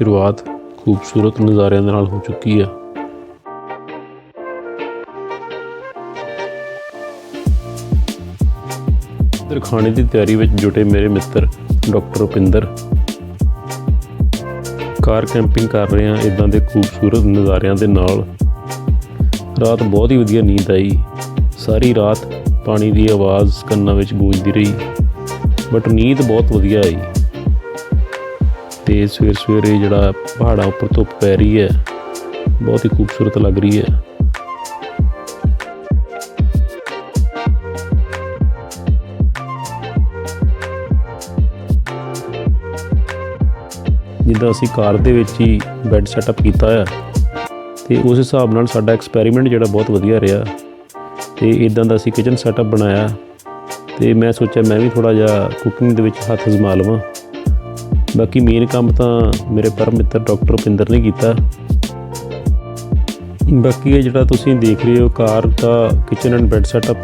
ਸ਼ੁਰੂਆਤ ਖੂਬਸੂਰਤ ਨਜ਼ਾਰਿਆਂ ਦੇ ਨਾਲ ਹੋ ਚੁੱਕੀ ਆ। ਇੱਧਰ ਖਾਣੇ ਦੀ ਤਿਆਰੀ ਵਿੱਚ ਜੁਟੇ ਮੇਰੇ ਮਿੱਤਰ ਡਾਕਟਰ ਰੁਪਿੰਦਰ। ਕਾਰ ਕੈਂਪਿੰਗ ਕਰ ਰਹੇ ਆ ਇਦਾਂ ਦੇ ਖੂਬਸੂਰਤ ਨਜ਼ਾਰਿਆਂ ਦੇ ਨਾਲ। ਰਾਤ ਬਹੁਤ ਹੀ ਵਧੀਆ ਨੀਂਦ ਆਈ। ਸਾਰੀ ਰਾਤ ਪਾਣੀ ਦੀ ਆਵਾਜ਼ ਕੰਨਾਂ ਵਿੱਚ ਗੂੰਜਦੀ ਰਹੀ। ਬਟ ਨੀਂਦ ਬਹੁਤ ਵਧੀਆ ਆਈ। ਤੇ ਸਵੇਰ ਸਵੇਰੇ ਜਿਹੜਾ ਪਹਾੜਾਂ ਉੱਪਰ ਧੁੱਪ ਪੈ ਰਹੀ ਹੈ, ਬਹੁਤ ਹੀ ਖੂਬਸੂਰਤ ਲੱਗ ਰਹੀ ਹੈ। ਜਿੱਦਾਂ ਅਸੀਂ ਕਾਰ ਦੇ ਵਿੱਚ ਹੀ ਬੈੱਡ ਸੈਟਅਪ ਕੀਤਾ ਆ, ਤੇ ਉਸ ਹਿਸਾਬ ਨਾਲ ਸਾਡਾ ਐਕਸਪੈਰੀਮੈਂਟ ਜਿਹੜਾ ਬਹੁਤ ਵਧੀਆ ਰਿਹਾ। ਤੇ ਇਦਾਂ ਦਾ ਅਸੀਂ ਕਿਚਨ ਸੈਟਅਪ ਬਣਾਇਆ, ਤੇ ਮੈਂ ਸੋਚਿਆ ਮੈਂ ਵੀ ਥੋੜਾ ਜਿਹਾ ਕੁਕਿੰਗ ਦੇ ਵਿੱਚ ਹੱਥ ਅਜ਼ਮਾ ਲਵਾਂ। ਬਾਕੀ ਮੇਨ ਕੰਮ ਤਾਂ ਮੇਰੇ ਪਰਮ ਮਿੱਤਰ ਡਾਕਟਰ ਰੁਪਿੰਦਰ ਨੇ ਕੀਤਾ। ਬਾਕੀ ਇਹ ਜਿਹੜਾ ਤੁਸੀਂ ਦੇਖ ਰਹੇ ਹੋ ਕਾਰ ਦਾ ਕਿਚਨ ਐਂਡ ਬੈੱਡ ਸੈਟਅਪ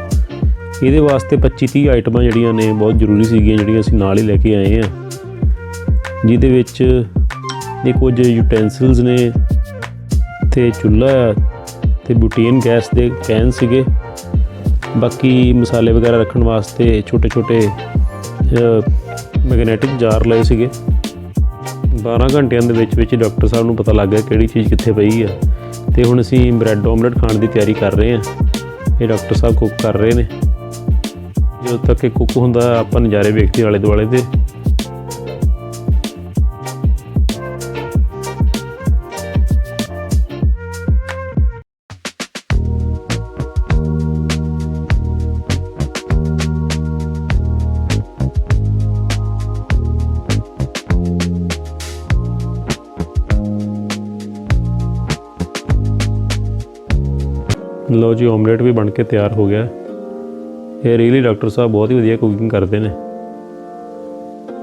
ਇਹਦੇ ਵਾਸਤੇ 25 30 ਆਈਟਮਾਂ ਜਿਹੜੀਆਂ ਨੇ, ਬਹੁਤ ਜ਼ਰੂਰੀ ਸੀਗੀਆਂ ਜਿਹੜੀਆਂ ਅਸੀਂ ਨਾਲ ਹੀ ਲੈ ਕੇ ਆਏ ਆ ਜਿਹਦੇ ਵਿੱਚ ਇਹ ਕੁਝ ਯੂਟੈਂਸਿਲਸ ਨੇ, ਤੇ ਚੁੱਲ੍ਹਾ ਆ ਤੇ ਬੂਟੀਨ ਗੈਸ ਦੇ ਕੈਨ ਸੀਗੇ। ਬਾਕੀ ਮਸਾਲੇ ਵਗੈਰਾ ਰੱਖਣ ਵਾਸਤੇ ਛੋਟੇ ਛੋਟੇ ਮੈਗਨੇਟਿਕ ਜਾਰ ਲਏ ਸੀਗੇ। 12 ਘੰਟਿਆਂ ਦੇ ਵਿੱਚ ਵਿੱਚ ਡਾਕਟਰ ਸਾਹਿਬ ਨੂੰ ਪਤਾ ਲੱਗ ਗਿਆ ਕਿਹੜੀ ਚੀਜ਼ ਕਿੱਥੇ ਪਈ ਆ। ਤੇ ਹੁਣ ਅਸੀਂ ਬ੍ਰੈਡ ਆਮਲੇਟ ਖਾਣ ਦੀ ਤਿਆਰੀ ਕਰ ਰਹੇ ਹਾਂ ਇਹ ਡਾਕਟਰ ਸਾਹਿਬ ਕੁੱਕ ਕਰ ਰਹੇ ਨੇ। ਜਦੋਂ ਤੱਕ ਇਹ ਕੁੱਕ ਹੁੰਦਾ, ਆਪਾਂ ਨਜ਼ਾਰੇ ਵੇਖਦੇ ਆਲੇ ਦੁਆਲੇ ਦੇ। ਲਓ ਜੀ ਆਮਲੇਟ ਵੀ ਬਣ ਕੇ ਤਿਆਰ ਹੋ ਗਿਆ। ਇਹ ਰੀਲੀ ਡਾਕਟਰ ਸਾਹਿਬ ਬਹੁਤ ਹੀ ਵਧੀਆ ਕੁਕਿੰਗ ਕਰਦੇ ਨੇ।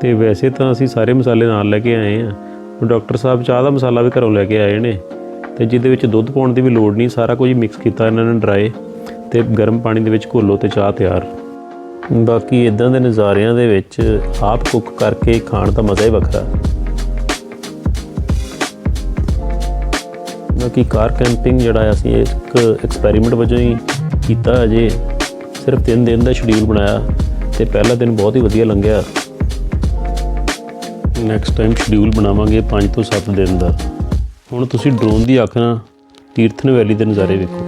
ਤੇ ਵੈਸੇ ਤਾਂ ਅਸੀਂ ਸਾਰੇ ਮਸਾਲੇ ਨਾਲ ਲੈ ਕੇ ਆਏ ਆ। ਡਾਕਟਰ ਸਾਹਿਬ ਚਾਹ ਦਾ ਮਸਾਲਾ ਵੀ ਘਰੋਂ ਲੈ ਕੇ ਆਏ ਨੇ। ਤੇ ਜਿਹਦੇ ਵਿੱਚ ਦੁੱਧ ਪਾਉਣ ਦੀ ਵੀ ਲੋੜ ਨਹੀਂ, ਸਾਰਾ ਕੁਝ ਮਿਕਸ ਕੀਤਾ ਇਹਨਾਂ ਨੇ ਡਰਾਈ ਤੇ ਗਰਮ ਪਾਣੀ ਦੇ ਵਿੱਚ ਘੋਲੋ ਤੇ ਚਾਹ ਤਿਆਰ। ਬਾਕੀ ਇਦਾਂ ਦੇ ਨਜ਼ਾਰਿਆਂ ਦੇ ਵਿੱਚ ਆਪ ਕੁੱਕ ਕਰਕੇ ਖਾਣ ਦਾ ਮਜ਼ਾ ਹੀ ਵੱਖਰਾ। ਬਾਕੀ ਕਾਰ ਕੈਂਪਿੰਗ ਜਿਹੜਾ ਅਸੀਂ ਇੱਕ ਐਕਸਪੈਰੀਮੈਂਟ ਵਜੋਂ ਹੀ ਕੀਤਾ ਅਜੇ ਸਿਰਫ 3 ਦਿਨ ਦਾ ਸ਼ਡਿਊਲ ਬਣਾਇਆ ਤੇ ਪਹਿਲਾ ਦਿਨ ਬਹੁਤ ਹੀ ਵਧੀਆ ਲੰਘਿਆ। ਨੈਕਸਟ ਟਾਈਮ ਸ਼ਡਿਊਲ ਬਣਾਵਾਂਗੇ 5 ਤੋਂ 7 ਦਿਨ ਦਾ। ਹੁਣ ਤੁਸੀਂ ਡਰੋਨ ਦੀ ਅੱਖ ਨਾਲ ਤੀਰਥਨ ਵੈਲੀ ਦੇ ਨਜ਼ਾਰੇ ਵੇਖੋ।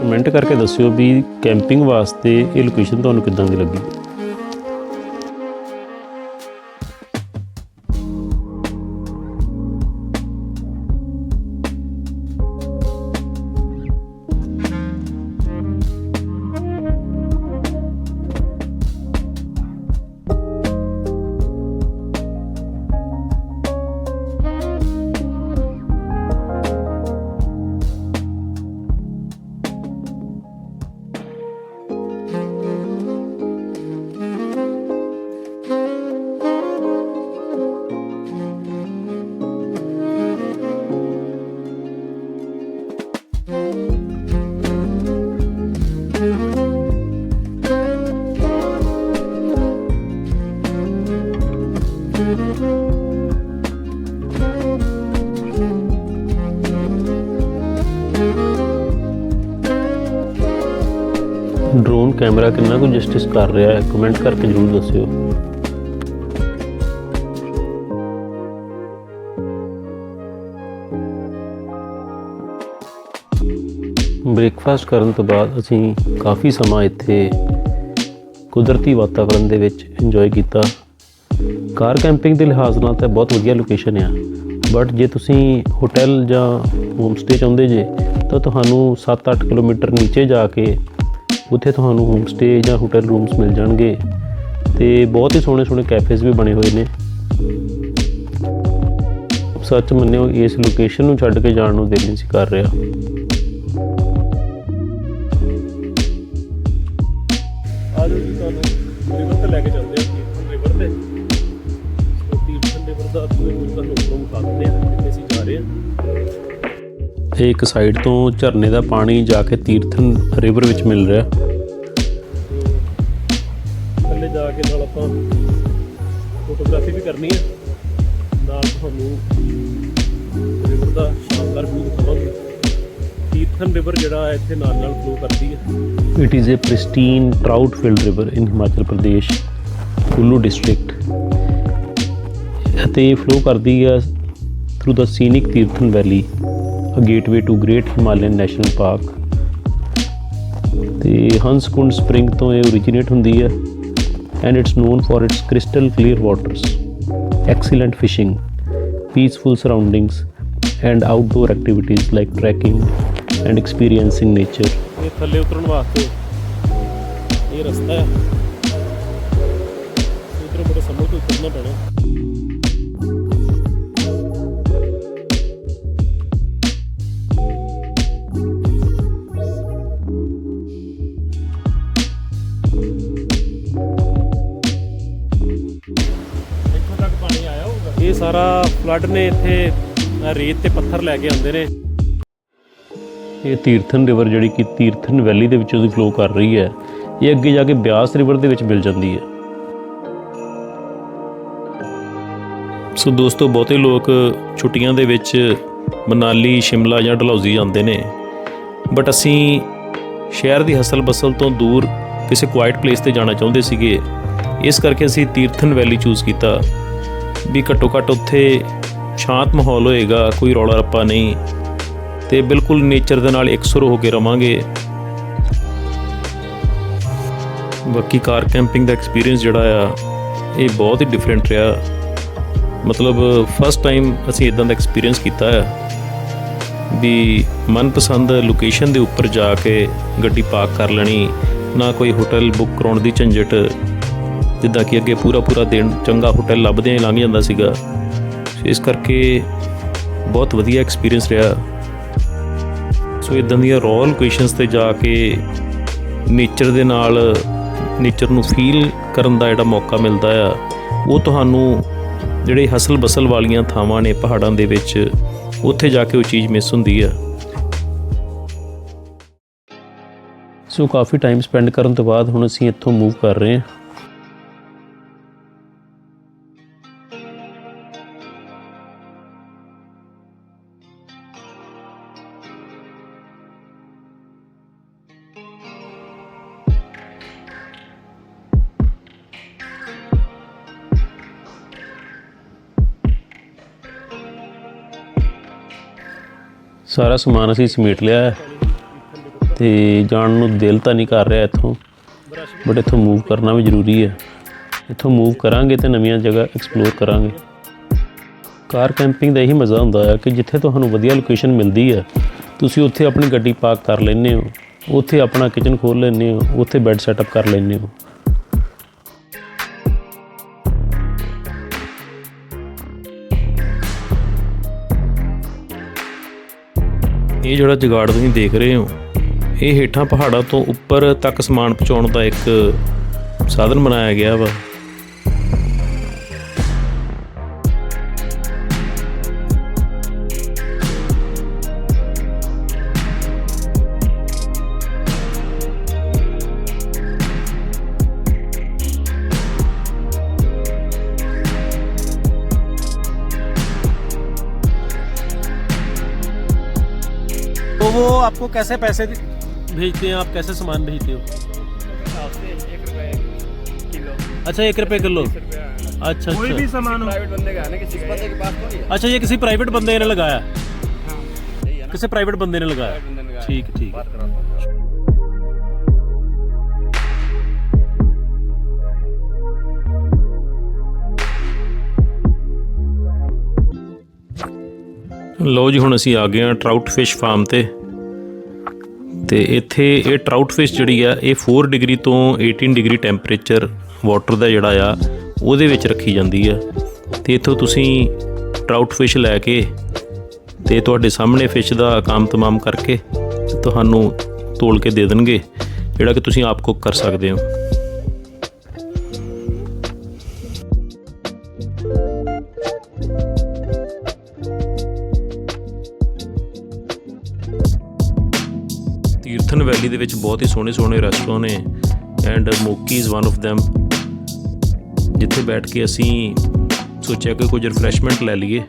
ਕਮੈਂਟ ਕਰਕੇ ਦੱਸਿਓ ਵੀ ਕੈਂਪਿੰਗ ਵਾਸਤੇ ਇਹ ਲੋਕੇਸ਼ਨ ਤੁਹਾਨੂੰ ਕਿੱਦਾਂ ਦੀ ਲੱਗੀ। ਕੈਮਰਾ ਕਿੰਨਾ ਕੁ ਜਸਟਿਸ ਕਰ ਰਿਹਾ ਹੈ? ਕਮੈਂਟ ਕਰਕੇ ਜਰੂਰ ਦੱਸਿਓ। ਬ੍ਰੇਕਫਾਸਟ ਕਰਨ ਤੋਂ ਬਾਅਦ ਅਸੀਂ ਕਾਫੀ ਸਮਾਂ ਇੱਥੇ ਕੁਦਰਤੀ ਵਾਤਾਵਰਣ ਦੇ ਵਿੱਚ ਇੰਜੋਏ ਕੀਤਾ। ਕਾਰ ਕੈਂਪਿੰਗ ਦੇ ਲਿਹਾਜ਼ ਨਾਲ ਤਾਂ ਬਹੁਤ ਵਧੀਆ ਲੋਕੇਸ਼ਨ ਆ। ਬਟ ਜੇ ਤੁਸੀਂ ਹੋਟਲ ਜਾਂ ਹੋਮ ਸਟੇ ਚਾਹੁੰਦੇ ਜੇ, ਤਾਂ ਤੁਹਾਨੂੰ 7-8 ਕਿਲੋਮੀਟਰ ਨੀਚੇ ਜਾ ਕੇ ਉੱਥੇ ਤੁਹਾਨੂੰ ਹੋਮ ਸਟੇ ਜਾਂ ਹੋਟਲ ਰੂਮਸ ਮਿਲ ਜਾਣਗੇ ਤੇ ਬਹੁਤ ਹੀ ਸੋਹਣੇ ਸੋਹਣੇ ਕੈਫੇਜ਼ ਵੀ ਬਣੇ ਹੋਏ ਨੇ। ਸੱਚ ਮੰਨਿਓ, ਇਸ ਲੋਕੇਸ਼ਨ ਨੂੰ ਛੱਡ ਕੇ ਜਾਣ ਨੂੰ ਦਿਲ ਨਹੀਂ ਸੀ ਕਰ ਰਿਹਾ। ਆਜੋ ਜੀ ਤੁਹਾਨੂੰ ਰਿਵਰ ਤੇ ਲੈ ਕੇ ਚੱਲਦੇ ਆ ਰਿਵਰ ਤੇ। ਸੋ ਰਿਵਰ ਦਾ ਤੁਹਾਨੂੰ ਉੱਪਰੋਂ ਵਿਖਾ ਦਿੰਦੇ ਆ, ਜਿੱਥੇ ਅਸੀਂ ਜਾ ਰਹੇ ਆ। ਇਹ ਇੱਕ ਸਾਈਡ ਤੋਂ ਝਰਨੇ ਦਾ ਪਾਣੀ ਜਾ ਕੇ ਤੀਰਥਨ ਰਿਵਰ ਵਿੱਚ ਮਿਲ ਰਿਹਾ। ਥੱਲੇ ਜਾ ਕੇ ਨਾਲ ਆਪਾਂ ਫੋਟੋਗ੍ਰਾਫੀ ਵੀ ਕਰਨੀ ਹੈ। ਨਾਲ ਤੁਹਾਨੂੰ ਰਿਵਰ ਦਾ ਸ਼ਾਨਦਾਰ ਵਿਊ ਦਿਖਾਵਾਂਗੇ। ਤੀਰਥਨ ਰਿਵਰ ਜਿਹੜਾ ਇੱਥੇ ਨਾਲ ਨਾਲ ਫਲੋ ਕਰਦੀ ਹੈ। It is a pristine trout filled river in Himachal Pradesh Kullu district ਅਤੇ ਫਲੋ ਕਰਦੀ ਹੈ through the scenic Tirthan valley a gateway to great Himalayan national park ਤੇ ਹੰਸਕੁੰਡ ਸਪ੍ਰਿੰਗ ਤੋਂ ਇਹ ਓਰੀਜੀਨੇਟ ਹੁੰਦੀ ਹੈ and it's known for its crystal clear waters excellent fishing peaceful surroundings and outdoor activities like trekking and experiencing nature ਇਹ ਥੱਲੇ ਉਤਰਨ ਵਾਸਤੇ ਇਹ ਰਸਤਾ ਹੈ। ਇਧਰ ਬੜਾ ਸਮਝ ਤੋਂ ਉਤਰਨਾ ਪੈਣਾ। ਸਾਰਾ ਫਲੱਡ ਨੇ ਇੱਥੇ ਆਹ ਰੇਤ ਤੇ ਪੱਥਰ ਲੈ ਕੇ ਆਉਂਦੇ ਨੇ। ਇਹ ਤੀਰਥਨ ਰਿਵਰ ਜਿਹੜੀ ਕਿ ਤੀਰਥਨ ਵੈਲੀ ਦੇ ਵਿੱਚੋਂ ਦੀ ਫਲੋ ਕਰ ਰਹੀ ਹੈ, ਇਹ ਅੱਗੇ ਜਾ ਕੇ ਬਿਆਸ ਰਿਵਰ ਦੇ ਵਿੱਚ ਮਿਲ ਜਾਂਦੀ ਹੈ। ਸੋ ਦੋਸਤੋ, ਬਹੁਤੇ ਲੋਕ ਛੁੱਟੀਆਂ ਦੇ ਵਿੱਚ ਮਨਾਲੀ, ਸ਼ਿਮਲਾ ਜਾਂ ਡਲਹੌਜ਼ੀ ਜਾਂਦੇ ਨੇ। ਬਟ ਅਸੀਂ ਸ਼ਹਿਰ ਦੀ ਹਸਲ ਬਸਲ ਤੋਂ ਦੂਰ ਕਿਸੇ ਕੁਆਇਟ ਪਲੇਸ ਤੇ ਜਾਣਾ ਚਾਹੁੰਦੇ ਸੀਗੇ। ਇਸ ਕਰਕੇ ਅਸੀਂ ਤੀਰਥਨ ਵੈਲੀ ਚੂਜ਼ ਕੀਤਾ। ਵੀ ਘੱਟੋ ਘੱਟ ਉੱਥੇ ਸ਼ਾਂਤ ਮਾਹੌਲ ਹੋਏਗਾ, ਕੋਈ ਰੌਲਾ ਰੱਪਾ ਨਹੀਂ ਤੇ ਬਿਲਕੁਲ ਨੇਚਰ ਦੇ ਨਾਲ ਇਕਸੁਰ ਹੋ ਕੇ ਰਵਾਂਗੇ। ਬਾਕੀ ਕਾਰ ਕੈਂਪਿੰਗ ਦਾ ਐਕਸਪੀਰੀਅੰਸ ਜਿਹੜਾ ਆ, ਇਹ ਬਹੁਤ ਹੀ ਡਿਫਰੈਂਟ ਰਿਹਾ। ਮਤਲਬ ਫਸਟ ਟਾਈਮ ਅਸੀਂ ਇਦਾਂ ਦਾ ਐਕਸਪੀਰੀਅੰਸ ਕੀਤਾ ਆ ਵੀ ਮਨਪਸੰਦ ਲੋਕੇਸ਼ਨ ਦੇ ਉੱਪਰ ਜਾ ਕੇ ਗੱਡੀ ਪਾਰਕ ਕਰ ਲੈਣੀ, ਨਾ ਕੋਈ ਹੋਟਲ ਬੁੱਕ ਕਰਾਉਣ ਦੀ ਝੰਜਟ ਜਿੱਦਾਂ ਕਿ ਅੱਗੇ ਪੂਰਾ ਪੂਰਾ ਦਿਨ ਚੰਗਾ ਹੋਟਲ ਲੱਭਦਿਆਂ ਹੀ ਲੰਘ ਜਾਂਦਾ ਸੀਗਾ। ਇਸ ਕਰਕੇ ਬਹੁਤ ਵਧੀਆ ਐਕਸਪੀਰੀਅੰਸ ਰਿਹਾ। ਸੋ ਇਦਾਂ ਦੀਆਂ ਰॉ ਲੋਕੇਸ਼ਨਸ ਤੇ ਜਾ ਕੇ ਨੇਚਰ ਦੇ ਨਾਲ ਨੇਚਰ ਨੂੰ ਫੀਲ ਕਰਨ ਦਾ ਜਿਹੜਾ ਮੌਕਾ ਮਿਲਦਾ ਆ, ਉਹ ਤੁਹਾਨੂੰ ਜਿਹੜੇ ਹਸਲ ਬਸਲ ਵਾਲੀਆਂ ਥਾਵਾਂ ਨੇ ਪਹਾੜਾਂ ਦੇ ਵਿੱਚ, ਉੱਥੇ ਜਾ ਕੇ ਉਹ ਚੀਜ਼ ਮਿਸ ਹੁੰਦੀ ਆ। ਸੋ ਕਾਫੀ ਟਾਈਮ ਸਪੈਂਡ ਕਰਨ ਤੋਂ ਬਾਅਦ ਹੁਣ ਅਸੀਂ ਇੱਥੋਂ ਮੂਵ ਕਰ ਰਹੇ ਹਾਂ। ਸਾਰਾ ਸਮਾਨ ਅਸੀਂ ਸਮੇਟ ਲਿਆ ਹੈ ਤੇ ਜਾਣ ਨੂੰ ਦਿਲ ਤਾਂ ਨਹੀਂ ਕਰ ਰਿਹਾ ਇੱਥੋਂ ਬਟ ਇੱਥੋਂ ਮੂਵ ਕਰਨਾ ਵੀ ਜ਼ਰੂਰੀ ਹੈ। ਇੱਥੋਂ ਮੂਵ ਕਰਾਂਗੇ ਤੇ ਨਵੀਆਂ ਜਗ੍ਹਾ ਐਕਸਪਲੋਰ ਕਰਾਂਗੇ। ਕਾਰ ਕੈਂਪਿੰਗ ਦਾ ਇਹੀ ਮਜ਼ਾ ਹੁੰਦਾ ਹੈ ਕਿ ਜਿੱਥੇ ਤੁਹਾਨੂੰ ਵਧੀਆ ਲੋਕੇਸ਼ਨ ਮਿਲਦੀ ਹੈ, ਤੁਸੀਂ ਉੱਥੇ ਆਪਣੀ ਗੱਡੀ ਪਾਰਕ ਕਰ ਲੈਂਦੇ ਹੋ, ਉੱਥੇ ਆਪਣਾ ਕਿਚਨ ਖੋਲ ਲੈਂਦੇ ਹੋ, ਉੱਥੇ ਬੈੱਡ ਸੈਟਅਪ ਕਰ ਲੈਂਦੇ ਹੋ। ਇਹ ਜਿਹੜਾ ਜਗਾੜ ਤੁਸੀਂ ਦੇਖ ਰਹੇ ਹੋ, ਇਹ ਹੇਠਾਂ ਪਹਾੜਾਂ ਤੋਂ ਉੱਪਰ ਤੱਕ ਸਮਾਨ ਪਹੁੰਚਾਉਣ ਦਾ ਇੱਕ ਸਾਧਨ ਬਣਾਇਆ ਗਿਆ ਵਾ। वो आपको कैसे पैसे भेजते हैं आप कैसे सामान भेजते हो अच्छा एक रुपए किलो अच्छा कोई भी अच्छा सामान हो प्राइवेट बंदे का है ना किसी बंदे के पास तो नहीं है अच्छा ये किसी प्राइवेट बंदे ने लगाया यही है ना किसी प्राइवेट बंदे ने लगाया प्राइवेट बंदे ने लगाया। ठीक ठीक बात कराता हूँ ਲਓ ਜੀ ਹੁਣ ਅਸੀਂ ਆ ਗਏ ਹਾਂ ਟਰਾਊਟ ਫਿਸ਼ ਫਾਰਮ ਤੇ ਤੇ ਇੱਥੇ ਇਹ ਟਰਾਊਟ ਫਿਸ਼ ਜਿਹੜੀ ਆ, ਇਹ 4 ਡਿਗਰੀ ਤੋਂ 18 ਡਿਗਰੀ ਟੈਂਪਰੇਚਰ ਵਾਟਰ ਦਾ ਜਿਹੜਾ ਆ, ਉਹਦੇ ਵਿੱਚ ਰੱਖੀ ਜਾਂਦੀ ਆ। ਤੇ ਇੱਥੋਂ ਤੁਸੀਂ ਟਰਾਊਟ ਫਿਸ਼ ਲੈ ਕੇ ਤੇ ਤੁਹਾਡੇ ਸਾਹਮਣੇ ਫਿਸ਼ ਦਾ ਕੰਮ ਤਮਾਮ ਕਰਕੇ ਤੁਹਾਨੂੰ ਤੋਲ ਕੇ ਦੇ ਦੇਣਗੇ, ਜਿਹੜਾ ਕਿ ਤੁਸੀਂ ਆਪ ਕੁੱਕ ਕਰ ਸਕਦੇ ਹੋ। ਵੈਲੀ ਦੇ ਵਿੱਚ ਬਹੁਤ ਹੀ ਸੋਹਣੇ ਸੋਹਣੇ ਰੈਸਟੋਰੈਂਟ ਨੇ and Moki is one of them ਜਿੱਥੇ ਬੈਠ ਕੇ ਅਸੀਂ ਸੋਚਿਆ ਕਿ ਕੁਝ ਰਿਫਰੈਸ਼ਮੈਂਟ ਲੈ ਲਈਏ।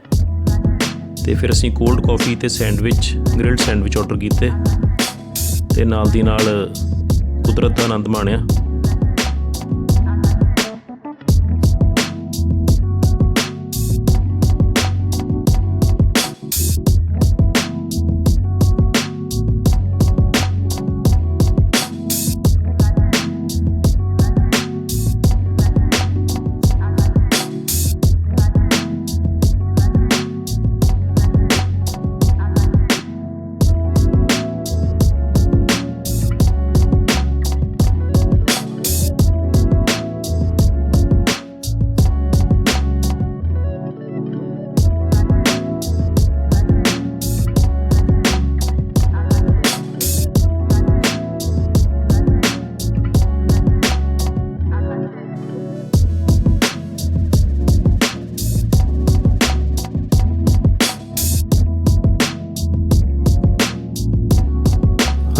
ਤੇ ਫਿਰ ਅਸੀਂ ਕੋਲਡ ਕਾਫੀ ਤੇ ਸੈਂਡਵਿਚ ਗ੍ਰਿਲਡ ਸੈਂਡਵਿਚ ਆਰਡਰ ਕੀਤੇ। ਤੇ ਨਾਲ ਦੀ ਨਾਲ ਕੁਦਰਤ ਦਾ ਆਨੰਦ ਮਾਣਿਆ।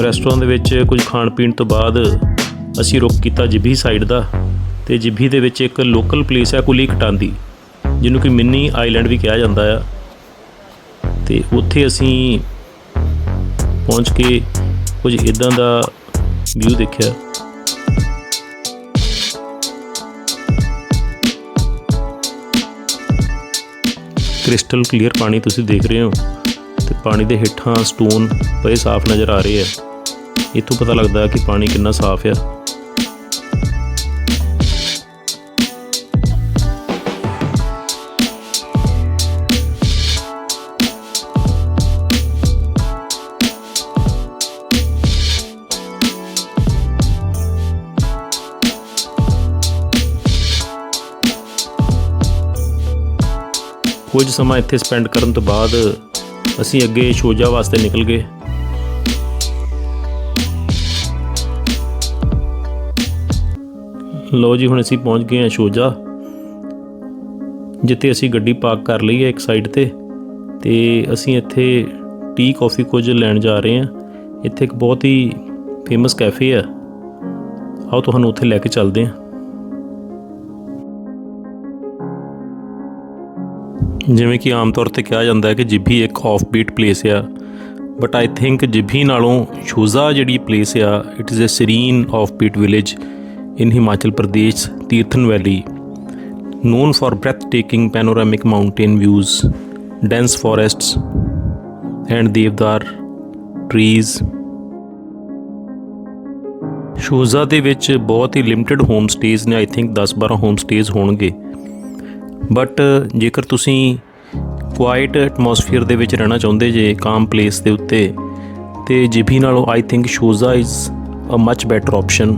ਰੈਸਟੋਰੈਂਟ ਦੇ ਵਿੱਚ ਕੁਝ ਖਾਣ ਪੀਣ ਤੋਂ ਬਾਅਦ ਅਸੀਂ ਰੁਕ ਕੀਤਾ ਜਿੱਭੀ ਸਾਈਡ ਦਾ ਤੇ ਜਿੱਭੀ ਦੇ ਵਿੱਚ ਇੱਕ ਲੋਕਲ ਪਲੇਸ ਹੈ ਕੁਲੀ ਕਟਾਂਦੀ, ਜਿਹਨੂੰ ਕਿ ਮਿੰਨੀ ਆਈਲੈਂਡ ਵੀ ਕਿਹਾ ਜਾਂਦਾ ਆ। ਤੇ ਉੱਥੇ ਅਸੀਂ ਪਹੁੰਚ ਕੇ ਕੁਝ ਇਦਾਂ ਦਾ ਵਿਊ ਦੇਖਿਆ। ਕ੍ਰਿਸਟਲ ਕਲੀਅਰ ਪਾਣੀ ਤੁਸੀਂ ਦੇਖ ਰਹੇ ਹੋ ਤੇ ਪਾਣੀ ਦੇ ਹੇਠਾਂ ਸਟੋਨ ਪਏ ਸਾਫ਼ ਨਜ਼ਰ ਆ ਰਹੇ ਆ। ਇੱਥੋਂ ਪਤਾ ਲੱਗਦਾ ਕਿ ਪਾਣੀ ਕਿੰਨਾ ਸਾਫ਼ ਆ। ਕੁਝ ਸਮਾਂ ਇੱਥੇ ਸਪੈਂਡ ਕਰਨ ਤੋਂ ਬਾਅਦ ਅਸੀਂ ਅੱਗੇ ਸ਼ੋਜਾ ਵਾਸਤੇ ਨਿਕਲ ਗਏ। ਲੋ ਜੀ, ਹੁਣ ਅਸੀਂ ਪਹੁੰਚ ਗਏ ਹਾਂ ਸ਼ੋਜਾ। ਜਿੱਥੇ ਅਸੀਂ ਗੱਡੀ ਪਾਰਕ ਕਰ ਲਈ ਹੈ ਇੱਕ ਸਾਈਡ ਤੇ ਤੇ ਅਸੀਂ ਇੱਥੇ ਟੀ ਕਾਫੀ ਕੁਝ ਲੈਣ ਜਾ ਰਹੇ ਹਾਂ। ਇੱਥੇ ਇੱਕ ਬਹੁਤ ਹੀ ਫੇਮਸ ਕੈਫੇ ਹੈ। ਆਓ, ਤੁਹਾਨੂੰ ਉੱਥੇ ਲੈ ਕੇ ਚੱਲਦੇ ਹਾਂ। ਜਿਵੇਂ ਕਿ ਆਮ ਤੌਰ ਤੇ ਕਿਹਾ ਜਾਂਦਾ ਹੈ ਕਿ ਜਿੱਭੀ ਇੱਕ ਆਫ ਬੀਟ ਪਲੇਸ ਆ। ਬਟ ਆਈ ਥਿੰਕ ਜਿੱਭੀ ਨਾਲੋਂ ਸ਼ੂਜ਼ਾ ਜਿਹੜੀ ਪਲੇਸ ਆ it is a serene off beat village in Himachal Pradesh Tirthan valley known for breathtaking panoramic mountain views, dense forests, and devdar trees. Shoja ਦੇ ਵਿੱਚ ਬਹੁਤ ਹੀ limited home stays ਨੇ I think 10-12 home stays ਹੋਣਗੇ but ਜੇਕਰ ਤੁਸੀਂ quite atmosphere ਦੇ ਵਿੱਚ ਰਹਿਣਾ ਚਾਹੁੰਦੇ ਜੇ ਕਾਮ ਪਲੇਸ ਦੇ ਉੱਤੇ ਤੇ ਜਿਭੀ ਨਾਲੋਂ I think Shoja is a much better option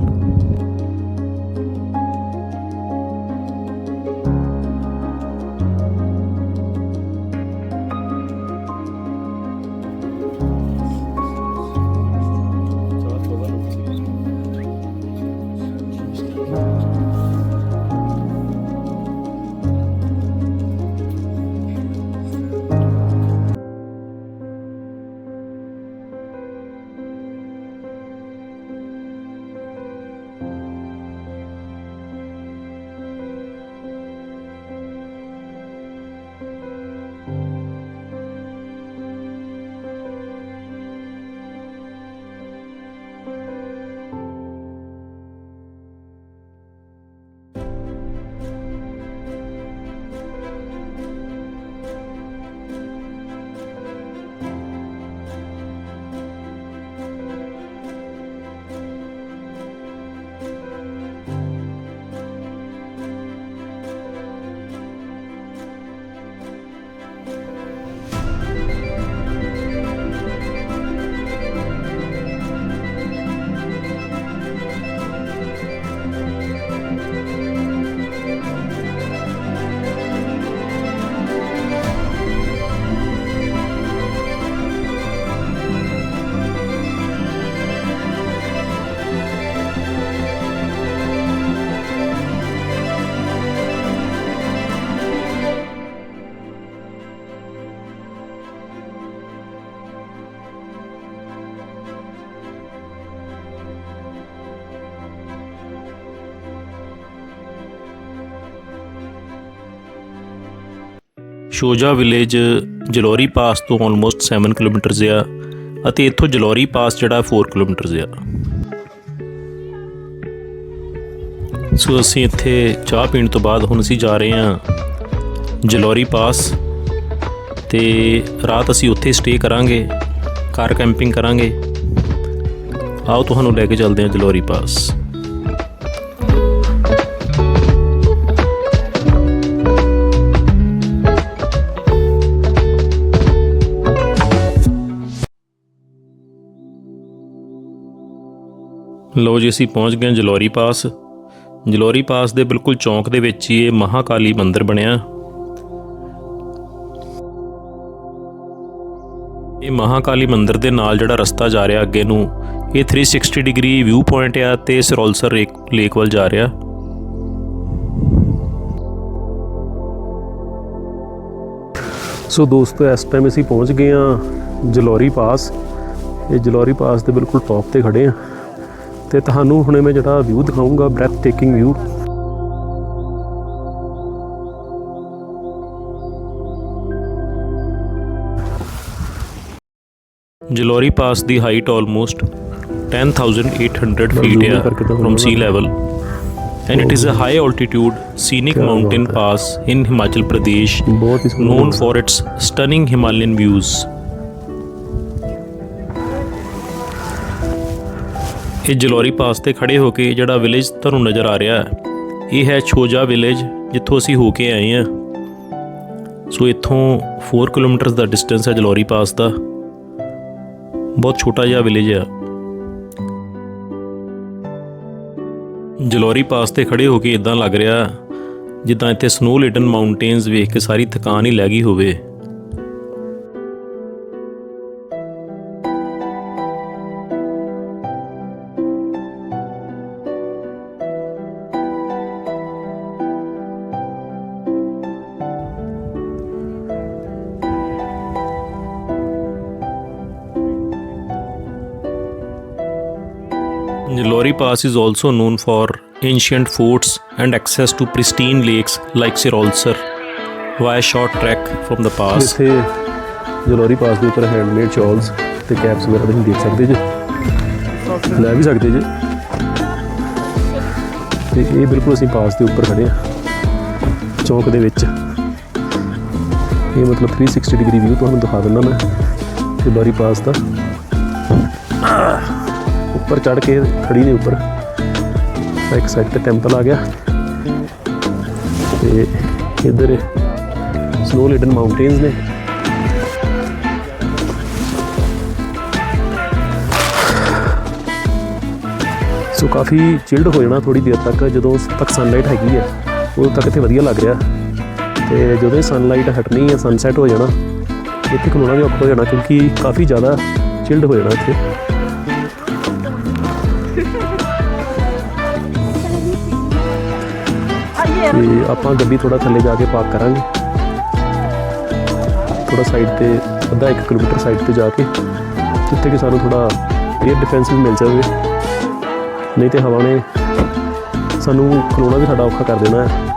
Shoja village Jalori pass ਤੋਂ ਆਲਮੋਸਟ 7 ਕਿਲੋਮੀਟਰਸ ਆ ਅਤੇ ਇੱਥੋਂ ਜਲੋਰੀ ਪਾਸ ਜਿਹੜਾ 4 ਕਿਲੋਮੀਟਰਸ ਆ। ਸੋ ਅਸੀਂ ਇੱਥੇ ਚਾਹ ਪੀਣ ਤੋਂ ਬਾਅਦ ਹੁਣ ਅਸੀਂ ਜਾ ਰਹੇ ਹਾਂ ਜਲੋਰੀ ਪਾਸ ਤੇ ਰਾਤ ਅਸੀਂ ਉੱਥੇ ਸਟੇ ਕਰਾਂਗੇ, ਕਾਰ ਕੈਂਪਿੰਗ ਕਰਾਂਗੇ। ਆਓ ਤੁਹਾਨੂੰ ਲੈ ਕੇ ਚੱਲਦੇ ਹਾਂ ਜਲੋਰੀ ਪਾਸ। ਲੋ ਜੀ, ਅਸੀਂ ਪਹੁੰਚ ਗਏ ਹਾਂ ਜਲੋਰੀ ਪਾਸ। ਜਲੋਰੀ ਪਾਸ ਦੇ ਬਿਲਕੁਲ ਚੌਂਕ ਦੇ ਵਿੱਚ ਹੀ ਇਹ ਮਹਾਕਾਲੀ ਮੰਦਿਰ ਬਣਿਆ। ਇਹ ਮਹਾਕਾਲੀ ਮੰਦਿਰ ਦੇ ਨਾਲ ਜਿਹੜਾ ਰਸਤਾ ਜਾ ਰਿਹਾ ਅੱਗੇ ਨੂੰ, ਇਹ 360 ਡਿਗਰੀ ਵਿਊ ਪੁਆਇੰਟ ਆ ਤੇ ਸਰੋਲਸਰ ਲੇਕ- ਲੇਕ ਵੱਲ ਜਾ ਰਿਹਾ। ਸੋ ਦੋਸਤੋ, ਇਸ ਟਾਈਮ ਅਸੀਂ ਪਹੁੰਚ ਗਏ ਹਾਂ ਜਲੋਰੀ ਪਾਸ। ਇਹ ਜਲੋਰੀ ਪਾਸ ਦੇ ਬਿਲਕੁਲ ਟੌਪ ਤੇ ਖੜੇ ਆ ਤੇ ਤੁਹਾਨੂੰ ਹੁਣੇ ਮੈਂ ਜਿਹੜਾ ਵਿਊ ਦਿਖਾਊਂਗਾ breathtaking view Jalori pass ਦੀ ਹਾਈਟ ਆਲਮੋਸਟ 10800 zoom ਫੀਟ ਆ from sea level and it is a high altitude scenic ਕਿਆ mountain ਬਾਤ ਹੈ। pass in Himachal Pradesh ਬਹੁਤ ਹੀ ਸੋਹਣਾ known for its stunning Himalayan views. ਇਹ ਜਲੋਰੀ ਪਾਸ ਤੇ ਖੜੇ ਹੋ ਕੇ ਜਿਹੜਾ ਵਿਲੇਜ ਤੁਹਾਨੂੰ ਨਜ਼ਰ ਆ ਰਿਹਾ ਹੈ, ਇਹ ਹੈ ਛੋਜਾ ਵਿਲੇਜ ਜਿੱਥੋਂ ਅਸੀਂ ਹੋ ਕੇ ਆਏ ਹਾਂ। ਸੋ ਇੱਥੋਂ 4 ਕਿਲੋਮੀਟਰਸ ਦਾ ਡਿਸਟੈਂਸ ਹੈ ਜਲੋਰੀ ਪਾਸ ਦਾ। ਬਹੁਤ ਛੋਟਾ ਜਿਹਾ ਵਿਲੇਜ ਹੈ ਜਲੋਰੀ ਪਾਸ ਤੇ ਖੜੇ ਹੋ ਕੇ ਇਦਾਂ ਲੱਗ ਰਿਹਾ ਜਿੱਦਾਂ ਇੱਥੇ ਸਨੋ ਲਿਟਨ ਮਾਊਂਟੇਨਸ ਵੇਖ ਕੇ ਸਾਰੀ ਥਕਾਨ ਹੀ ਲੈ ਗਈ ਹੋਵੇ। Nilori Pass is also known for ancient forts and access to pristine lakes like Sirolsar via short trek from the pass. ਇੱਥੇ ਜਲੋਰੀ ਪਾਸ ਦੇ ਉੱਪਰ ਹੈਂਡਮੇਡ ਸ਼ਾਲਸ ਤੇ ਕੈਪਸ ਵਗੈਰਾ ਤੁਸੀਂ ਦੇਖ ਸਕਦੇ ਜੀ ਲੈ ਵੀ ਸਕਦੇ ਜੀ ਤੇ ਇਹ ਬਿਲਕੁਲ ਅਸੀਂ ਪਾਸ ਦੇ ਉੱਪਰ ਖੜੇ ਆ ਚੌਂਕ ਦੇ ਵਿੱਚ ਇਹ ਮਤਲਬ 360 ਡਿਗਰੀ ਵਿਊ ਤੁਹਾਨੂੰ ਦਿਖਾ ਦਿੰਦਾ ਮੈਂ ਜਲੋਰੀ ਪਾਸ ਦਾ ਉੱਪਰ ਚੜ ਕੇ ਖੜੀ ਦੇ ਉੱਪਰ। ਇੱਕ ਸਾਈਡ ਤੇ ਟੈਂਪਲ ਆ ਗਿਆ। ਤੇ ਇੱਧਰ ਸਨੋ ਲਿਡਨ ਮਾਊਂਟੇਨਸ ਨੇ। ਸੋ ਕਾਫੀ ਚਿਲਡ ਹੋ ਜਾਣਾ ਥੋੜੀ ਦੇਰ ਤੱਕ, ਜਦੋਂ ਤੱਕ ਸਨਲਾਈਟ ਹੈਗੀ ਹੈ। ਉਦੋਂ ਤੱਕ ਇੱਥੇ ਵਧੀਆ ਲੱਗ ਰਿਹਾ। ਤੇ ਜਦੋਂ ਇਹ ਸਨਲਾਈਟ ਹਟਣੀ ਹੈ ਸਨਸੈਟ ਹੋ ਜਾਣਾ, ਇੱਥੇ ਖਲੋਣਾ ਵੀ ਔਖਾ ਹੋ ਜਾਣਾ, ਕਿਉਂਕਿ ਕਾਫੀ ਜ਼ਿਆਦਾ ਚਿਲਡ ਹੋ ਜਾਣਾ ਇੱਥੇ। ਤੇ ਆਪਾਂ ਗੱਡੀ ਥੋੜਾ ਥੱਲੇ ਜਾ ਕੇ ਪਾਰਕ ਕਰਾਂਗੇ। ਥੋੜਾ ਸਾਈਡ ਤੇ, ਅੱਧਾ 1 ਕਿਲੋਮੀਟਰ ਸਾਈਡ ਤੇ ਜਾ ਕੇ, ਜਿੱਥੇ ਕਿ ਸਾਨੂੰ ਥੋੜਾ 에ਅਰ ਡਿਫੈਂਸ ਵੀ ਮਿਲ ਜਾਵੇ। ਨਹੀਂ ਤੇ ਹਵਾ ਨੇ ਸਾਨੂੰ ਖਲੋਣਾ ਵੀ ਸਾਡਾ ਔਖਾ ਕਰ ਦੇਣਾ ਹੈ।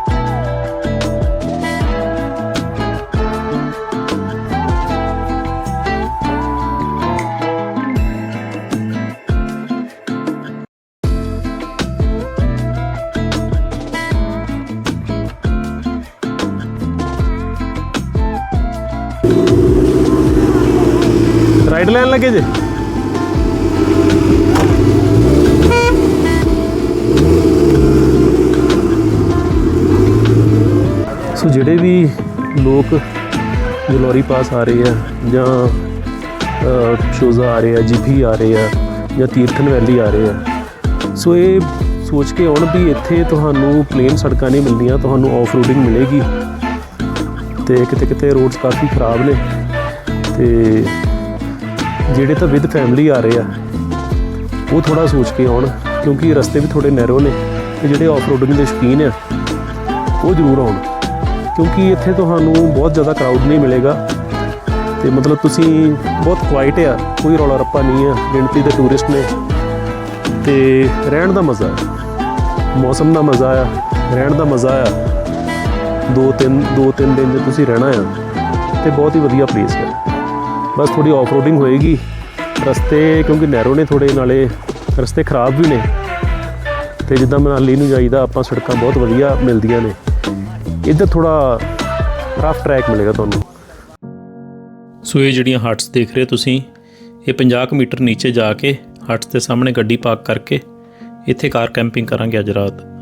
ਰਾਈਡ ਲੈਣ ਲੱਗੇ ਜੇ? ਸੋ ਜਿਹੜੇ ਵੀ ਲੋਕ ਜਲੋਰੀ ਪਾਸ ਆ ਰਹੇ ਆ ਜਾਂ ਸ਼ੋਜ਼ਾ ਆ ਰਹੇ ਆ, ਜੀਪੀ ਆ ਰਹੇ ਆ ਜਾਂ ਤੀਰਥਨ ਵੈਲੀ ਆ ਰਹੇ ਆ, ਸੋ ਇਹ ਸੋਚ ਕੇ ਆਉਣ ਵੀ ਇੱਥੇ ਤੁਹਾਨੂੰ ਪਲੇਨ ਸੜਕਾਂ ਨਹੀਂ ਮਿਲਦੀਆਂ, ਤੁਹਾਨੂੰ ਆਫ ਰੋਡਿੰਗ ਮਿਲੇਗੀ ਤੇ ਕਿਤੇ ਕਿਤੇ ਰੋਡਸ ਕਾਫੀ ਖਰਾਬ ਨੇ ਤੇ ਜਿਹੜੇ ਤਾਂ ਵਿਦ ਫੈਮਿਲੀ ਆ ਰਹੇ ਆ, ਉਹ ਥੋੜਾ ਸੋਚ ਕੇ ਆਉਣ, ਕਿਉਂਕਿ ਰਸਤੇ ਵੀ ਥੋੜੇ ਨੈਰੋ ਨੇ ਤੇ ਜਿਹੜੇ ਆਫ ਰੋਡਿੰਗ ਦੇ ਸ਼ੌਕੀਨ ਆ, ਉਹ ਜ਼ਰੂਰ ਆਉਣ। ਕਿਉਂਕਿ ਇੱਥੇ ਤੁਹਾਨੂੰ ਬਹੁਤ ਜ਼ਿਆਦਾ ਕਰਾਊਡ ਨਹੀਂ ਮਿਲੇਗਾ ਤੇ ਮਤਲਬ ਤੁਸੀਂ ਬਹੁਤ ਕੁਆਇਟ ਆ, ਕੋਈ ਰੌਲਾ ਰੱਪਾ ਨਹੀਂ ਆ, ਗਿਣਤੀ ਦੇ ਟੂਰਿਸਟ ਨੇ ਤੇ ਰਹਿਣ ਦਾ ਮਜ਼ਾ ਆ, ਮੌਸਮ ਦਾ ਮਜ਼ਾ ਆ, ਰਹਿਣ ਦਾ ਮਜ਼ਾ ਆ। ਦੋ ਤਿੰਨ ਦੋ ਤਿੰਨ ਦਿਨ ਜੇ ਤੁਸੀਂ ਰਹਿਣਾ ਆ ਤੇ ਬਹੁਤ ਹੀ ਵਧੀਆ ਪਲੇਸ ਹੈ ਬਸ ਥੋੜੀ ਆਫ ਰੋਡਿੰਗ ਹੋਏਗੀ। ਰਸਤੇ ਕਿਉਂਕਿ ਨੈਰੋ ਨੇ ਥੋੜੇ, ਨਾਲੇ ਰਸਤੇ ਖਰਾਬ ਵੀ ਨੇ। ਤੇ ਜਿੱਦਾਂ ਮਨਾਲੀ ਨੂੰ ਜਾਈਦਾ, ਆਪਾਂ ਸੜਕਾਂ ਬਹੁਤ ਵਧੀਆ ਮਿਲਦੀਆਂ ਨੇ। ਇੱਧਰ ਥੋੜਾ ਰਫ ਟਰੈਕ ਮਿਲੇਗਾ ਤੁਹਾਨੂੰ। ਸੋ ਇਹ ਜਿਹੜੀਆਂ ਹਟਸ ਦੇਖ ਰਹੇ ਤੁਸੀਂ, ਇਹ 50 ਕੁ ਮੀਟਰ ਨੀਚੇ ਜਾ ਕੇ ਹਟਸ ਦੇ ਸਾਹਮਣੇ ਗੱਡੀ ਪਾਰਕ ਕਰਕੇ ਇੱਥੇ ਕਾਰ ਕੈਂਪਿੰਗ ਕਰਾਂਗੇ ਅੱਜ ਰਾਤ।